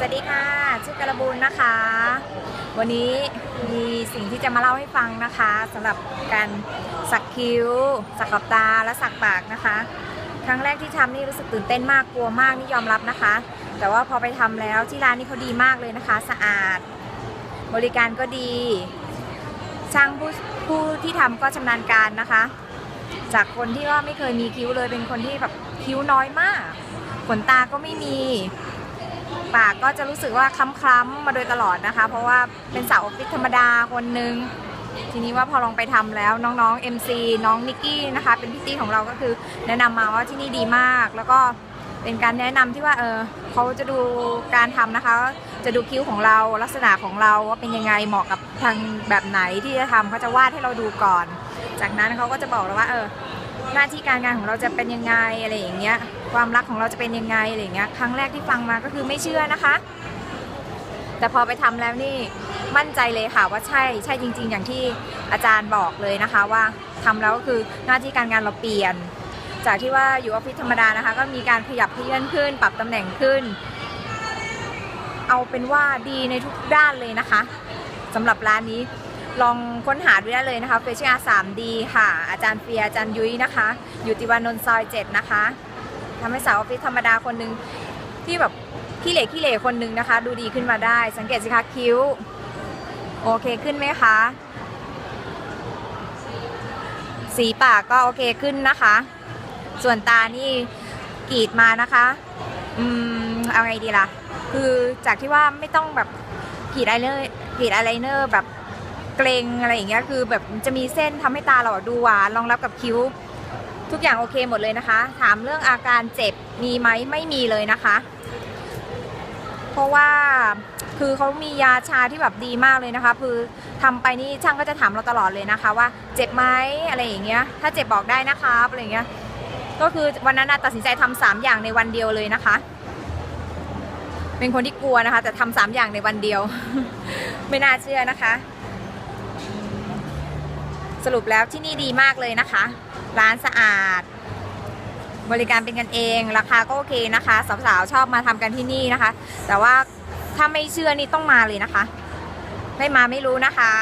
สวัสดีค่ะ ชื่อกระบูนนะคะ วันนี้มีสิ่งที่จะมาเล่าให้ฟังนะคะสำหรับการสักคิ้ว สักขอบตาและสักปากนะคะ ครั้งแรกที่ทำนี่รู้สึกตื่นเต้นมากกลัวมากนี่ยอมรับนะคะ แต่ว่าพอไปทำแล้วที่ร้านนี้เขาดีมากเลยนะคะ สะอาด บริการก็ดี ช่างผู้ผู้ที่ทำก็ชำนาญการนะคะ จากคนที่ว่าไม่เคยมีคิ้วเลยเป็นคนที่แบบคิ้วน้อยมากขนตาก็ไม่มี ปากก็จะรู้สึกว่าคล้ำๆมาโดยตลอดนะคะ เพราะว่าเป็นสาวออฟฟิศธรรมดาคนหนึ่งทีนี้ว่าพอลองไปทำแล้วน้องๆ MC น้องนิกกี้นะคะ เป็นพี่ตี้ของเราก็คือแนะนำมาว่าที่นี่ดีมาก แล้วก็เป็นการแนะนำที่ว่าเออเขาจะดูการทำนะคะ จะดูคิ้วของเราลักษณะของเราว่าเป็นยังไงเหมาะกับทางแบบไหนที่จะทำเขาจะวาดให้เราดูก่อน จากนั้นเขาก็จะบอกเราว่าเออหน้าที่การงานของเราจะเป็นยังไงอะไรอย่างเงี้ย ความรักของเราจะเป็นยังไงอะไรอย่างเงี้ยครั้งแรกที่ฟังมาก็คือไม่เชื่อนะคะ แต่พอไปทำแล้วนี่มั่นใจเลยค่ะว่าใช่ใช่จริง ๆ อย่างที่อาจารย์บอกเลยนะคะ ว่าทำแล้วก็คือหน้าที่การงานเราเปลี่ยน จากที่ว่าอยู่ออฟฟิศธรรมดานะคะ ก็มีการขยับขยื่นขึ้น ปรับตำแหน่งขึ้น เอาเป็นว่าดีในทุกด้านเลยนะคะสำหรับร้านนี้ลองค้นหาดูได้เลยนะคะเฟช i า 3D ค่ะ อาจารย์เฟียอาจารย์ยุ้ยนะคะ อยู่ติวานนท์ซอย7นะคะ ทำให้สาวออฟฟิศธรรมดาคนหนึ่งที่แบบขี้เหล่ขี้เหล่คนหนึ่งนะคะ ดูดีขึ้นมาได้ สังเกตสิคะคิ้ว โอเคขึ้นไหมคะ สีปากก็โอเคขึ้นนะคะ ส่วนตานี่กรีดมานะคะอืมเอาไงดีล่ะ คือจากที่ว่าไม่ต้องแบบกรีดอายไลเนอร์กรีดอายไลเนอร์แบบเกรงอะไรอย่างเงี้ยคือแบบจะมีเส้นทำให้ตาเราดูหวานรองรับกับคิ้ว ทุกอย่างโอเคหมดเลยนะคะ ถามเรื่องอาการเจ็บมีไหมไม่มีเลยนะคะ เพราะว่าคือเขามียาชาที่แบบดีมากเลยนะคะ คือทำไปนี่ช่างก็จะถามเราตลอดเลยนะคะ ว่าเจ็บไหมอะไรอย่างเงี้ย ถ้าเจ็บบอกได้นะครับอะไรอย่างเงี้ย ก็คือวันนั้นตัดสินใจทำสามอย่างในวันเดียวเลยนะคะ เป็นคนที่กลัวนะคะ แต่ทำสามอย่างในวันเดียว ไม่น่าเชื่อนะคะ สรุปแล้วที่นี่ดีมากเลยนะคะ ร้านสะอาด บริการเป็นกันเอง ราคาก็โอเคนะคะสาวๆชอบมาทำกันที่นี่นะคะ แต่ว่าถ้าไม่เชื่อนี่ต้องมาเลยนะคะ ไม่มาไม่รู้นะคะ